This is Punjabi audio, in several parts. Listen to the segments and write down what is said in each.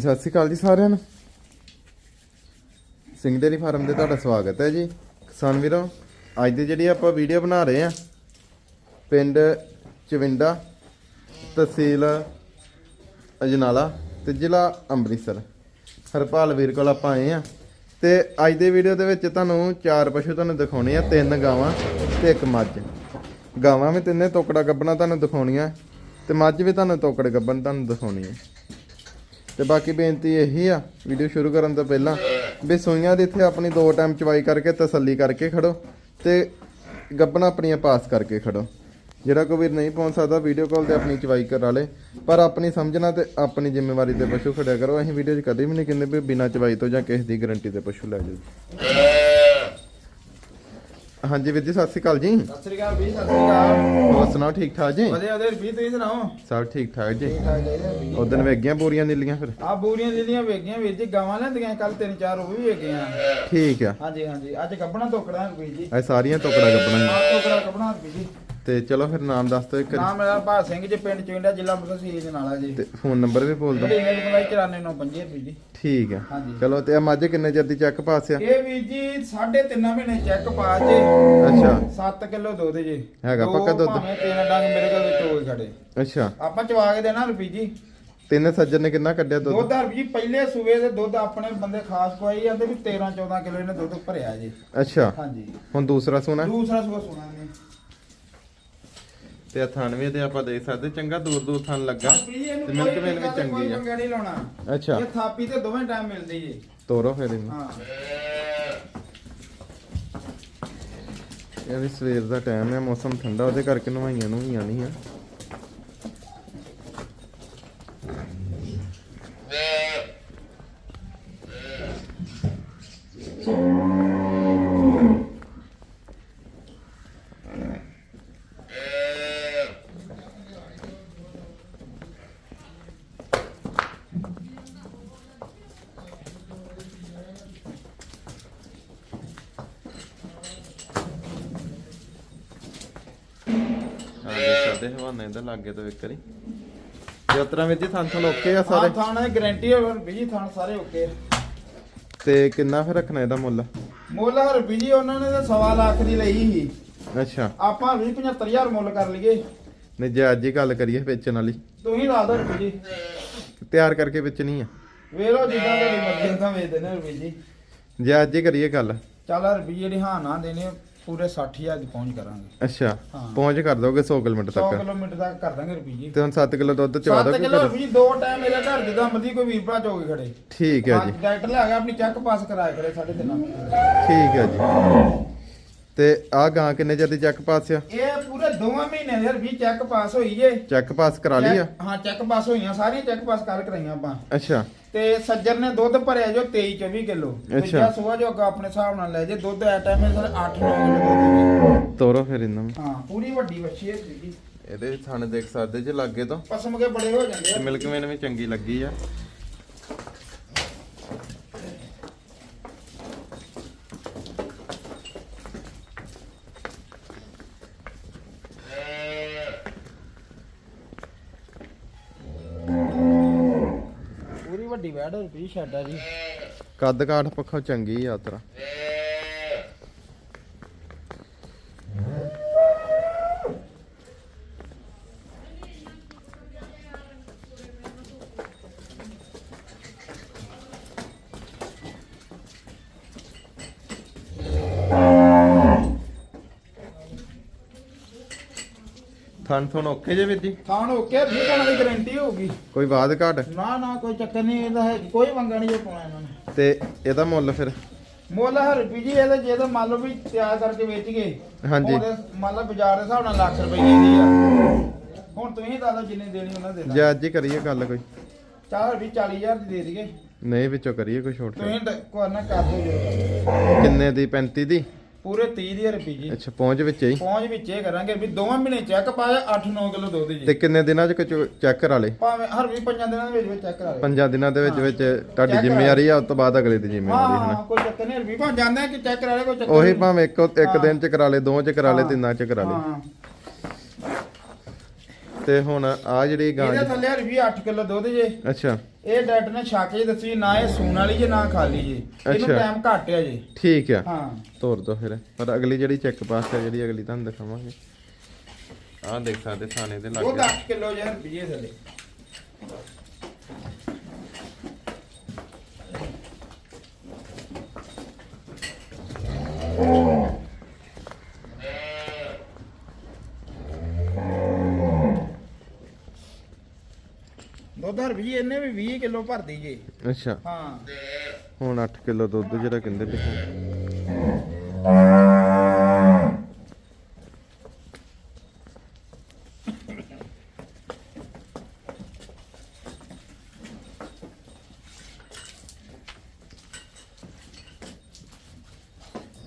ਸਤਿ ਸ਼੍ਰੀ ਅਕਾਲ ਜੀ ਸਾਰਿਆਂ ਨੂੰ। ਸਿੰਘ ਡੇਰੀ ਫਾਰਮ ਦੇ ਤੁਹਾਡਾ ਸਵਾਗਤ ਹੈ ਜੀ। ਕਿਸਾਨ ਵੀਰੋ, ਅੱਜ ਦੀ ਜਿਹੜੀ ਆਪਾਂ ਵੀਡੀਓ ਬਣਾ ਰਹੇ ਆ ਪਿੰਡ ਚਵਿੰਡਾ, ਤਹਿਸੀਲ ਅਜਨਾਲਾ ਤੇ ਜ਼ਿਲ੍ਹਾ ਅੰਮ੍ਰਿਤਸਰ। ਹਰਪਾਲ ਵੀਰ ਕੋਲ ਆਪਾਂ ਆਏ ਆ ਤੇ ਅੱਜ ਦੇ ਵੀਡੀਓ ਦੇ ਵਿੱਚ ਤੁਹਾਨੂੰ ਚਾਰ ਪਸ਼ੂ ਤੁਹਾਨੂੰ ਦਿਖਾਉਣੇ ਆ, ਤਿੰਨ ਗਾਵਾਂ ਤੇ ਇੱਕ ਮੱਝ। ਗਾਵਾਂ ਵੀ ਤਿੰਨੇ ਤੋਕੜਾ ਗੱਬਣਾ ਤੁਹਾਨੂੰ ਦਿਖਾਉਣੀਆਂ ਤੇ ਮੱਝ ਵੀ ਤੁਹਾਨੂੰ ਤੋਕੜ ਗੱਬਣ ਤੁਹਾਨੂੰ ਦਿਖਾਉਣੀ ਹੈ। ਤੇ ਬਾਕੀ ਬੇਨਤੀ ਇਹੀ ਆ ਵੀਡੀਓ ਸ਼ੁਰੂ ਕਰਨ ਤੋਂ ਪਹਿਲਾਂ ਵੀ ਸੂਈਆਂ ਦੇ ਇੱਥੇ ਆਪਣੀ ਦੋ ਟਾਈਮ ਚਵਾਈ ਕਰਕੇ ਤਸੱਲੀ ਕਰਕੇ ਖੜੋ ਤੇ ਗੱਬਣਾ ਆਪਣੀਆਂ ਪਾਸ ਕਰਕੇ ਖੜੋ। ਜਿਹੜਾ ਕੋਈ ਵੀਰ ਨਹੀਂ ਪਹੁੰਚ ਸਕਦਾ ਵੀਡੀਓ ਕਾਲ ਤੇ ਆਪਣੀ ਚਵਾਈ ਕਰਾ ਲੇ ਪਰ ਆਪਣੀ ਸਮਝਣਾ ਤੇ ਆਪਣੀ ਜ਼ਿੰਮੇਵਾਰੀ ਤੇ ਪਸ਼ੂ ਖੜਿਆ ਕਰੋ। ਅਸੀਂ ਵੀਡੀਓ 'ਚ ਕਦੇ ਵੀ ਨਹੀਂ ਕਹਿੰਦੇ ਵੀ ਬਿਨਾਂ ਚਵਾਈ ਤੋਂ ਜਾਂ ਕਿਸੇ ਦੀ ਗਾਰੰਟੀ ਤੇ ਪਸ਼ੂ ਲੈ ਜਾਓ। ਹਾਂਜੀ ਵੀਰ ਜੀ ਸਤਿ ਸ਼੍ਰੀ ਅਕਾਲ ਜੀ। ਸਤਿ ਸ੍ਰੀ ਅਕਾਲ ਵੀ ਸਤਿ ਸ੍ਰੀ ਅਕਾਲ। ਹੋਰ ਸੁਣਾਓ ਠੀਕ ਠਾਕ ਜੀ? ਵਧੀਆ ਵਧੀਆ ਵੀ ਤੁਸੀਂ ਸੁਣਾਓ? ਸਭ ਠੀਕ ਠਾਕ ਜੀ। ਉਦੋਂ ਵੇਗੀਆਂ ਪੂਰੀਆਂ ਨੀਲੀਆਂ ਫਿਰ? ਆ ਬੂਰੀਆਂ ਜਿਹੜੀਆਂ ਵੇਗੀਆਂ ਵੀਰ ਜੀ ਗਾਵਾਂ ਲੈਂਦੀਆਂ ਕੱਲ ਤਿੰਨ ਚਾਰ ਉਹ ਵੀ ਵੇਗੀਆਂ ਠੀਕ ਆ। ਹਾਂਜੀ ਹਾਂਜੀ। ਅੱਜ ਕੱਪਣਾ ਤੋਕੜਾ ਵੀਰ ਜੀ। ਇਹ ਸਾਰੀਆਂ ਟੋਕੜਾ ਗੱਬਣਾ ਆ ਤੋਕੜਾ ਕੱਪਣਾ ਵੀਰ ਜੀ। ਤੇ ਚਲੋ ਫਿਰ ਨਾਮ ਦੱਸ ਦਿਓ ਇੱਕ। ਨਾਮ ਮੇਰਾ ਭਾਗ ਸਿੰਘ ਜੀ ਪਿੰਡ ਚੋਂਡਾ ਜ਼ਿਲ੍ਹਾ ਬਸੀ ਜਨਾਲਾ ਜੀ। ਤੇ ਫੋਨ ਨੰਬਰ ਵੀ ਬੋਲ ਦਿਓ। ਮੇਰੀ ਮੇਲ ਬੰਦਾ 94950 ਵੀਰ ਜੀ। ਠੀਕ ਹੈ ਹਾਂਜੀ। ਚਲੋ ਤੇ ਆ ਮੱਝ ਕਿੰਨੇ ਚਿਰ ਦੀ ਚੱਕ ਪਾਸਿਆ ਇਹ ਵੀਰ ਜੀ 3.5 ਮਹੀਨੇ ਚੈੱਕ ਪਾ ਜੇ। ਅੱਛਾ। 7 ਕਿਲੋ ਦੁੱਧ ਜੀ। ਹੈਗਾ ਦੋ ਪੱਕਾ ਦੁੱਧ? ਭਾਵੇਂ ਤਿੰਨ ਡੰਗ ਮੇਰੇ ਕੋਲ ਵਿੱਚ ਹੋਏ ਖੜੇ। ਅੱਛਾ। ਆਪਾਂ ਚਵਾ ਕੇ ਦੇਣਾ ਰੁਪਈ ਜੀ। ਤਿੰਨ ਸੱਜਣ ਨੇ ਕਿੰਨਾ ਕੱਢਿਆ ਦੁੱਧ? ਦੁੱਧ ਹਰ ਜੀ ਪਹਿਲੇ ਸੂਏ ਦੇ ਦੁੱਧ ਆਪਣੇ ਬੰਦੇ ਖਾਸ ਕੋਈ ਜਾਂਦੇ ਵੀ 13 14 ਕਿਲੋ ਇਹਨੇ ਦੁੱਧ ਭਰਿਆ ਜੀ। ਅੱਛਾ। ਹਾਂਜੀ। ਹੁਣ ਦੂਸਰਾ ਸੋਨਾ ਦੂਸਰਾ ਸੂਆ ਸੁਣਾਂਗੇ ਤੇ ਆ ਥਣ ਵੀ ਤੇ ਆਪਾਂ ਦੇਖ ਸਕਦੇ। ਚੰਗਾ ਦੂਰ ਦੂਰ ਥਣ ਲੱਗਾ। ਤੇ ਮਿਲਕ ਵੇਨ ਵੀ ਚੰਗੀ ਆ। ਪੰਗਾ ਨਹੀਂ ਲਾਉਣਾ। ਅੱਛਾ। ਇਹ ਥਾਪੀ ਤੇ ਦੋਵੇਂ ਟਾਈਮ ਮਿਲਦੀ ਜੀ ਤੋਰੋ ਫਿਰ ਇਹਨੂੰ। ਹਾਂ। ਇਹ ਵੀ ਸਵੇਰ ਦਾ ਟਾਈਮ ਹੈ ਮੌਸਮ ਠੰਡਾ ਉਹਦੇ ਕਰਕੇ ਨਵਾਈਆਂ ਨੂੰ ਵੀ ਨਹੀਂ ਆ। ਆ ਸਕਦੇ ਹਵਾਨੇ ਦੇ ਲਾਗੇ ਤੋਂ ਇੱਕ ਵਾਰੀ। ਤੇ ਉਤਰਾ ਵਿੱਚ ਥਣ ਥਣ ਓਕੇ ਆ ਸਾਰੇ? ਥਾਣਾ ਗਾਰੰਟੀ ਹੈ ਬੀਜੀ ਥਾਣ ਸਾਰੇ ਓਕੇ ਤੇ ਕਿੰਨਾ ਫਿਰ ਰੱਖਣਾ ਇਹਦਾ ਮੁੱਲ? ਮੁੱਲ ਹਰ ਬੀਜੀ ਉਹਨਾਂ ਨੇ ਤਾਂ ਸਵਾ ਲੱਖ ਦੀ ਲਈ ਸੀ। ਅੱਛਾ। ਆਪਾਂ 20 75000 ਮੁੱਲ ਕਰ ਲਈਏ। ਨਹੀਂ ਜੇ ਅੱਜ ਹੀ ਗੱਲ ਕਰੀਏ ਵੇਚਣ ਵਾਲੀ। ਤੁਸੀਂ ਲਾ ਦੋ ਬੀਜੀ ਤਿਆਰ ਕਰਕੇ ਵੇਚਣੀ ਆ। ਵੇਖ ਲਓ ਜਿੱਦਾਂ ਤੁਹਾਡੀ ਮਰਜ਼ੀ ਦਾ ਵੇਚ ਦੇਣੇ ਬੀਜੀ ਜੇ। ਅੱਜ ਹੀ ਕਰੀਏ ਗੱਲ। ਚੱਲ ਰੁਪਈਏ ਜਿਹੜੀ ਹਾਂ ਨਾ ਦੇਣੇ ਪੂਰੇ 60000 ਦੀ ਪਹੁੰਚ ਕਰਾਂਗੇ। ਅੱਛਾ ਹਾਂ। ਪਹੁੰਚ ਕਰ ਦੋਗੇ 100 ਕਿਲੋਮੀਟਰ 100 ਤੱਕ ਕਿਲੋਮੀਟਰ ਤੱਕ ਕਰ ਦਾਂਗੇ ਰੁਪਈਏ ਤੇ ਹੁਣ 7 ਕਿਲੋ ਦੁੱਧ ਚਵਾ 7 ਦੋਗੇ ਕਿਲੋ ਫਿਰ? ਵੀ ਦੋ ਟਾਈਮ ਮੇਰੇ ਘਰ ਜਿੱਦਾਂ ਮਰਜ਼ੀ ਕੋਈ ਵੀਰ ਭਰਾ ਚੋਗੇ ਖੜੇ। ਠੀਕ ਹੈ ਜੀ। ਡਾਕਟਰ ਲੈ ਗਿਆ ਆਪਣੀ ਚੈੱਕ ਪਾਸ ਕਰਾਇਆ ਕਰੇ ਸਾਡੇ ਦਿਨਾਂ ਠੀਕ ਹੈ ਜੀ। ਤੇ ਆ ਗਾਂ ਕਿੰਨੇ ਚਿਰ ਦੀ ਚੈੱਕ ਪਾਸ ਆ? ਇਹ ਪੂਰੇ ਦੋਵਾਂ ਮਹੀਨੇ ਦੇ ਵੀ ਚੈੱਕ ਪਾਸ ਹੋਈ ਜੇ ਚੈੱਕ ਪਾਸ ਕਰਾ ਲਈ ਆ? ਹਾਂ ਚੈੱਕ ਪਾਸ ਹੋਈਆਂ ਸਾਰੀਆਂ ਚੈੱਕ ਪਾਸ ਕਰ ਕਰਾਈਆਂ ਆਪਾਂ। ਅੱਛਾ। ਤੇ ਸੱਜਰ ਨੇ ਦੁੱਧ ਭਰਿਆ ਜੋ 23 24 ਕਿਲੋ। ਅੱਛਾ। ਸੋਆ ਜੋ ਅੱਗਾ ਆਪਣੇ ਹਿਸਾਬ ਨਾਲ ਲੈ ਜੇ ਦੁੱਧ ਐ ਟਾਈਮ ਇਹ 8 9 ਕਿਲੋ ਤੋਰੋ ਫਿਰ ਇਹਨਾਂ ਨੂੰ। ਹਾਂ ਪੂਰੀ ਵੱਡੀ ਵੱਛੀ ਹੈ ਜੀ ਇਹਦੇ ਥਣ ਦੇਖ ਸਕਦੇ ਜੇ ਲਾਗੇ ਤੋਂ। ਪਸਮ ਕੇ ਬੜੇ ਹੋ ਜਾਂਦੇ ਆ। ਮਿਲਕ ਵੇਨ ਵੀ ਚੰਗੀ ਲੱਗੀ ਆ ਪੂਰੀ ਵੱਡੀ ਵੈੜ ਰੁਪਈ ਛੱਡਾ ਜੀ। ਕੱਦ ਕਾਠ ਪੱਖੋਂ ਚੰਗੀ ਯਾਤਰਾ। ਥਣ ਥਣ ਓਕੇ ਜੇ ਵੀਰ ਜੀ? ਥਾਣ ਓਕੇ ਵੀ ਕਣ ਦੀ ਗਾਰੰਟੀ ਹੋਊਗੀ। ਕੋਈ ਬਾਦ ਘਾਟ? ਨਾ ਨਾ ਕੋਈ ਚੱਕਰ ਨਹੀਂ ਇਹਦਾ ਹੈ ਕੋਈ ਮੰਗਾ ਨਹੀਂ ਜੇ ਪਾਉਣਾ ਇਹਨਾਂ ਨੇ। ਤੇ ਇਹਦਾ ਮੁੱਲ ਫਿਰ? ਮੁੱਲ ਹਰ ਰੁਪਈ ਜੀ ਇਹਦੇ ਜੇ ਤਾਂ ਮੰਨ ਲਓ ਵੀ ਤਿਆਰ ਕਰਕੇ ਵੇਚ ਗਏ ਹਾਂਜੀ। ਉਹਦੇ ਮੰਨ ਲਓ ਬਾਜ਼ਾਰ ਦੇ ਹਿਸਾਬ ਨਾਲ ਲੱਖ ਰੁਪਏ ਦੀ ਆ। ਹੁਣ ਤੁਸੀਂ ਦੱਸ ਦਿਓ ਜਿੰਨੇ ਦੇਣੀ ਉਹਨਾਂ ਦੇ ਜੇ ਅੱਜ ਹੀ ਕਰੀਏ ਗੱਲ ਕੋਈ। ਚਾਰ ਵੀ 40000 ਦੀ ਦੇ ਦਈਏ। ਨਹੀਂ ਵਿੱਚੋਂ ਕਰੀਏ ਕੋਈ ਛੋਟ ਤੁਸੀਂ ਡ- ਕੋਈ ਨਾ ਕਰ ਦਿਓ। ਜੀ। ਕਿੰਨੇ ਦੀ? 35 ਦੀ? ਪੂਰੇ 30 ਦੀ ਰੁਪਈ ਜੀ ਅੱਛਾ ਪਹੁੰਚ ਵਿੱਚ ਹੀ? ਪਹੁੰਚ ਵਿੱਚ ਇਹ ਕਰਾਂਗੇ ਵੀ ਦੋਵਾਂ ਮਹੀਨੇ ਚੈੱਕ ਪਾਇਆ 8-9 ਕਿਲੋ ਦੁੱਧ ਤੇ ਜੀ ਕਿੰਨੇ ਦਿਨਾਂ ਚ ਚੈੱਕ ਕਰਾ ਲੇ ਭਾਵੇਂ ਹਰ ਵੀ ਪੰਜਾਂ ਦਿਨਾਂ ਦੇ ਵਿੱਚ ਵਿੱਚ ਚੈੱਕ ਕਰਾ ਲਓ ਪੰਜਾਂ ਦਿਨਾਂ ਦੇ ਵਿੱਚ ਵਿੱਚ ਤੁਹਾਡੀ ਜ਼ਿੰਮੇਵਾਰੀ ਆ ਉਸ ਤੋਂ ਬਾਅਦ ਅਗਲੇ ਦੀ ਜ਼ਿੰਮੇਵਾਰੀ ਹਾਂ ਹੈ ਕੋਈ ਚੱਕਰ ਨਹੀਂ ਵੀ ਭਾਵੇਂ ਜਾਂਦੇ ਕਿ ਚੈੱਕ ਕਰਾ ਲੈ ਕੋਈ ਚੱਕਰ ਉਹੀ। ਭਾਵੇਂ ਇੱਕ ਇੱਕ। ਦਿਨ ਚ ਕਰਾ ਲੇ ਦੋ ਚ ਕਰਾ ਲੇ। ਤਿੰਨਾਂ ਚ ਕਰਾ ਲੇ ਹਾਂ। ਤੇ ਹੁਣ ਆ ਜਿਹੜੀ ਗਾਂ ਇਹਦੇ ਥੱਲੇ ਹਰ ਵੀ 8 ਕਿਲੋ ਦੁੱਧ ਜੇ। ਅੱਛਾ। ਇਹ ਡਾਕਟਰ ਨੇ ਛੱਕ ਜੀ ਦੱਸੀ ਨਾ ਇਹ ਸੂਣ ਵਾਲੀ ਜੇ ਨਾ ਖਾਲੀ ਜੇ। ਇਹਨੂੰ ਅੱਛਾ। ਟਾਈਮ ਘੱਟ ਆ ਜੀ। ਠੀਕ ਆ। ਹਾਂ। ਤੋਰ ਦੋ ਫਿਰ। ਪਰ ਅਗਲੀ ਜਿਹੜੀ ਚੈੱਕ ਪਾਸ ਹੈ ਜਿਹੜੀ ਅਗਲੀ ਤੁਹਾਨੂੰ ਦਿਖਾਵਾਂਗੇ। ਆਹ ਦੇਖ ਸਕਦੇ ਥਾਣੇ ਦੇ ਉਹ ਲੱਗੇ 10 ਕਿਲੋ ਜੇ ਰੁਪਏ ਥੱਲੇ। ਦੁੱਧ ਰੁਪਏ ਇਹਨੇ ਵੀ 20 ਕਿਲੋ ਭਰਦੀ ਜੇ। ਅੱਛਾ। ਹਾਂ। ਹੁਣ 8 ਕਿਲੋ ਦੁੱਧ ਜਿਹੜਾ ਕਹਿੰਦੇ ਵੀ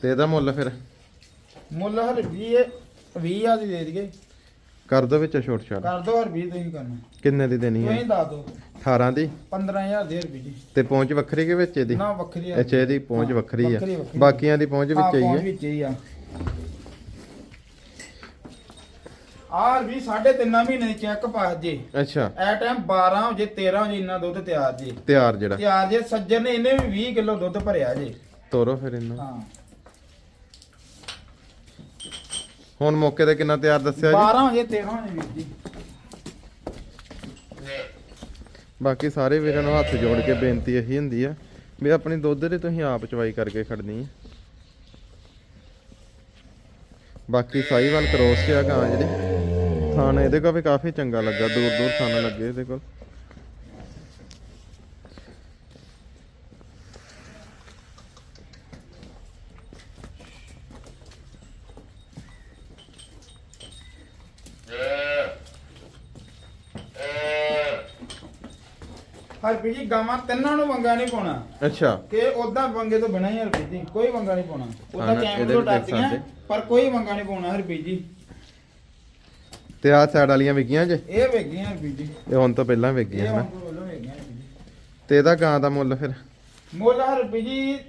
ਤੇ ਇਹਦਾ ਮੁੱਲ ਫਿਰ। ਮੁੱਲ ਹਰ 20 20 ਆ ਦੀ ਦੇ ਦਈਏ। ਕਰ ਦੋ ਵਿੱਚ ਛੋਟ ਛਾਟ ਕਰ ਦੋ ਹਰ 20 ਤੁਸੀਂ ਕਰਨਾ। ਕਿੰਨੇ ਦੀ ਦੇਣੀ ਹੈ? ਤੁਸੀਂ ਦੱਸ ਦੋ। 18 ਦੀ। 15000 ਦੇ ਰੁਪਏ ਜੀ ਤੇ ਪਹੁੰਚ ਵੱਖਰੀ ਕਿ ਵਿੱਚ ਇਹਦੀ? ਨਾ ਵੱਖਰੀ ਆ। ਅੱਛਾ ਇਹਦੀ ਪਹੁੰਚ ਹਾਂ, ਵੱਖਰੀ ਆ। ਬਾਕੀਆਂ ਦੀ ਪਹੁੰਚ ਹਾਂ, ਵਿੱਚ ਹੀ। ਪਹੁੰਚ ਹੈ ਵਿੱਚ ਹੀ ਆ। ਆਰ ਵੀ ਸਾਢੇ ਤਿੰਨਾਂ ਮਹੀਨੇ ਦੀ ਚੈੱਕ ਪਾਸ ਜੇ। ਅੱਛਾ। ਐ ਟਾਈਮ 12 ਵਜੇ 13 ਵਜੇ ਇੰਨਾ ਦੁੱਧ ਤਿਆਰ ਜੇ। ਤਿਆਰ ਜਿਹੜਾ। ਤਿਆਰ ਜੇ ਸੱਜਣ ਨੇ ਇਹਨੇ ਵੀ 20 ਕਿਲੋ ਦੁੱਧ ਭਰਿਆ ਜੇ। ਤੋਰੋ ਫਿਰ ਇਹਨੂੰ। ਹਾਂ। ਹੁਣ ਮੌਕੇ ਤੇ ਕਿੰਨਾ ਤਿਆਰ ਦੱਸਿਆ ਜੀ? 12 ਵਜੇ 13 ਵਜੇ ਵੀਰ ਜੀ। ਬਾਕੀ ਸਾਰੇ ਵੀਰਾਂ ਨੂੰ ਹੱਥ ਜੋੜ ਕੇ ਬੇਨਤੀ ਇਹੀ ਹੁੰਦੀ ਆ ਵੀ ਆਪਣੀ ਦੁੱਧ ਦੇ ਤੁਸੀਂ ਆਪ ਚਵਾਈ ਕਰਕੇ ਖੜਨੀ ਹੈ ਬਾਕੀ ਸਾਈਵਾਲ ਕ੍ਰੋਸ ਤੇ ਆ ਗਾਂ ਜਿਹੜੀ। ਥਾਣ ਇਹਦੇ ਕੋਲ ਵੀ ਕਾਫੀ ਚੰਗਾ ਲੱਗਾ ਦੂਰ ਦੂਰ ਥਾਣ ਲੱਗੇ ਇਹਦੇ ਕੋਲ। ਹਰਪੀ ਜੀ ਗਾਵਾਂ ਤਿੰਨਾਂ ਨੂੰ ਵੰਗਾ ਨਹੀਂ ਪਾਉਣਾ। ਅੱਛਾ। ਕਿ ਉਦਾਂ ਵੰਗੇ ਤੋਂ ਬਿਨਾਂ ਹੀ ਹਰਪੀ ਜੀ ਕੋਈ ਵੰਗਾ ਨਹੀਂ ਪਾਉਣਾ। ਹਾਂ, ਉਦਾਂ ਇਹਦੇ ਕੈਮਰੇ ਵੀ ਤੋਂ ਦੇਖ ਸਕਦੇ। ਪਰ ਕੋਈ ਵੰਗਾ ਨਹੀਂ ਪਾਉਣਾ ਹਰਪੀ ਜੀ। ਤੇ ਆਹ ਸਾਈਡ ਵਾਲੀਆਂ ਵਿਕੀਆਂ ਜੇ? ਇਹ ਵੇਗੀਆਂ ਹਰਪੀ ਜੀ। ਇਹ ਹੁਣ ਤੋਂ ਪਹਿਲਾਂ ਇਹ ਵਿਕੀਆਂ ਹਨਾ ਵੰਗੋ ਵੱਲੋਂ ਵੇਗੀਆਂ ਹਰਪੀ ਜੀ। ਤੇ ਇਹਦਾ ਗਾਂ ਦਾ ਮੁੱਲ ਫਿਰ? ਮੁੱਲ ਹਰਪੀ ਜੀ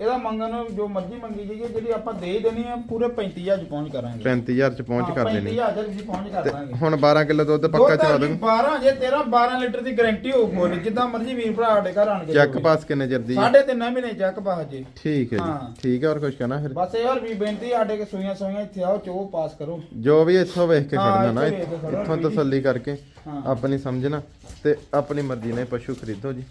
ਇਹਦਾ ਮੰਗਣ ਜੋ ਮਰਜ਼ੀ ਮੰਗੀ ਜੀ ਜਿਹੜੀ ਆਪਾਂ ਦੇ ਹੀ ਦੇਣੀ ਆ ਪੂਰੇ 35000 ਚ ਪਹੁੰਚ ਕਰਾਂਗੇ। 35000 ਚ ਪਹੁੰਚ ਕਰ ਦੇਣੀ। 35000 ਚ ਪਹੁੰਚ ਕਰ ਦਾਂਗੇ। ਹੁਣ 12 ਕਿਲੋ ਦੁੱਧ ਪੱਕਾ ਚਵਾ ਦੋਗੇ 12 ਜੇ 13 12 ਲੀਟਰ ਦੀ ਗਾਰੰਟੀ ਹੋਊ ਫੁੱਲ ਜਿੱਦਾਂ ਮਰਜ਼ੀ ਵੀਰ ਭਰਾ ਸਾਡੇ ਘਰ ਆਣ ਕੇ ਚੈੱਕ। ਪਾਸ ਕਿੰਨੇ ਚਿਰ ਦੀ ਹੈ? ਸਾਢੇ ਤਿੰਨ ਮਹੀਨੇ ਚੱਕ ਪਾਸ ਜੀ। ਠੀਕ ਹੈ ਹਾਂ। ਜੀ ਠੀਕ ਹੈ ਹੋਰ ਕੁਝ ਕਹਿਣਾ ਫਿਰ? ਬਸ ਇਹ ਹੋਰ ਵੀ ਬੇਨਤੀ ਸਾਡੇ ਕੇ ਸੂਈਆਂ ਸੂਈਆਂ ਇੱਥੇ ਆਓ ਚੋ ਪਾਸ ਕਰੋ। ਜੋ ਵੀ ਇੱਥੋਂ ਵੇਖ ਕੇ ਹਾਂ, ਖੜਨਾ ਨਾ ਇੱਥੋਂ। ਤਸੱਲੀ ਕਰਕੇ ਹਾਂ। ਆਪਣੀ ਸਮਝਣਾ ਤੇ ਆਪਣੀ ਮਰਜ਼ੀ ਨਾਲ ਪਸ਼ੂ ਖਰੀਦੋ ਜੀ।